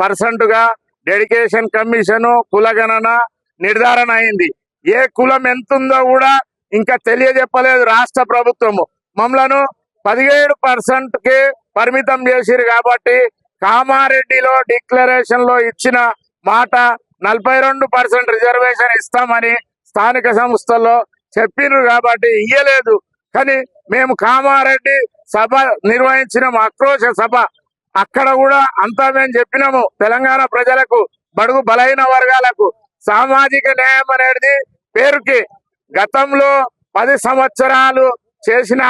పర్సెంట్గా dedication commission కులగణన నిర్ధారణ అయింది. ఏ కులం ఎంతుందో కూడా ఇంకా తెలియజెప్పలేదు రాష్ట్ర ప్రభుత్వము. మమ్మలను పదిహేడు పర్సెంట్కి పరిమితం చేసిరు కాబట్టి కామారెడ్డిలో డిక్లరేషన్లో ఇచ్చిన మాట నలభై రెండు పర్సెంట్ రిజర్వేషన్ ఇస్తామని స్థానిక సంస్థల్లో చెప్పినారు కాబట్టి ఇయ్యలేదు. కానీ మేము కామారెడ్డి సభ నిర్వహించిన ఆక్రోశ సభ. అక్కడ కూడా అంతా మేము చెప్పినాము తెలంగాణ ప్రజలకు బడుగు బలైన వర్గాలకు. సామాజిక న్యాయం అనేది పేరుకి. గతంలో పది సంవత్సరాలు చేసిన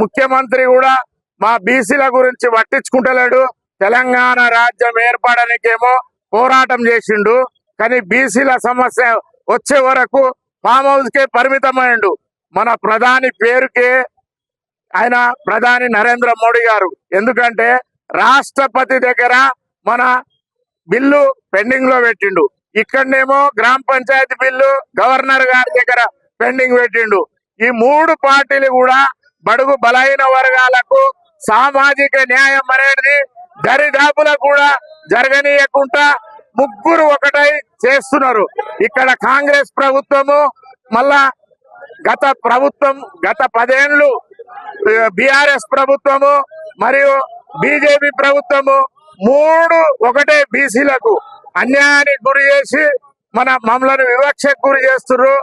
ముఖ్యమంత్రి కూడా మా బీసీల గురించి పట్టించుకుంటలేడు. తెలంగాణ రాజ్యం ఏర్పడడానికేమో పోరాటం చేసిండు. కానీ బీసీల సమస్య వచ్చే వరకు ఫామ్ హౌస్కే పరిమితమైండు. మన ప్రధాని పేరుకే ఆయన ప్రధాని నరేంద్ర మోడీ గారు. ఎందుకంటే రాష్ట్రపతి దగ్గర మన బిల్లు పెండింగ్లో పెట్టిండు. ఇక్కడనేమో గ్రామ పంచాయతీ బిల్లు గవర్నర్ గారి దగ్గర పెండింగ్ పెట్టిండు. ఈ మూడు పార్టీలు కూడా బడుగు బలహీన వర్గాలకు సామాజిక న్యాయం అనేది దరిదాపులకు కూడా జరగనీయకుండా ముగ్గురు ఒకటై చేస్తున్నారు. ఇక్కడ కాంగ్రెస్ ప్రభుత్వము మళ్ళా గత ప్రభుత్వం గత పదేళ్ళు బిఆర్ఎస్ ప్రభుత్వము మరియు బీజేపీ ప్రభుత్వము మూడు ఒకటే బీసీలకు అన్యాయానికి గురి చేసి మన మమ్మల్ని వివక్షకు గురి చేస్తున్నారు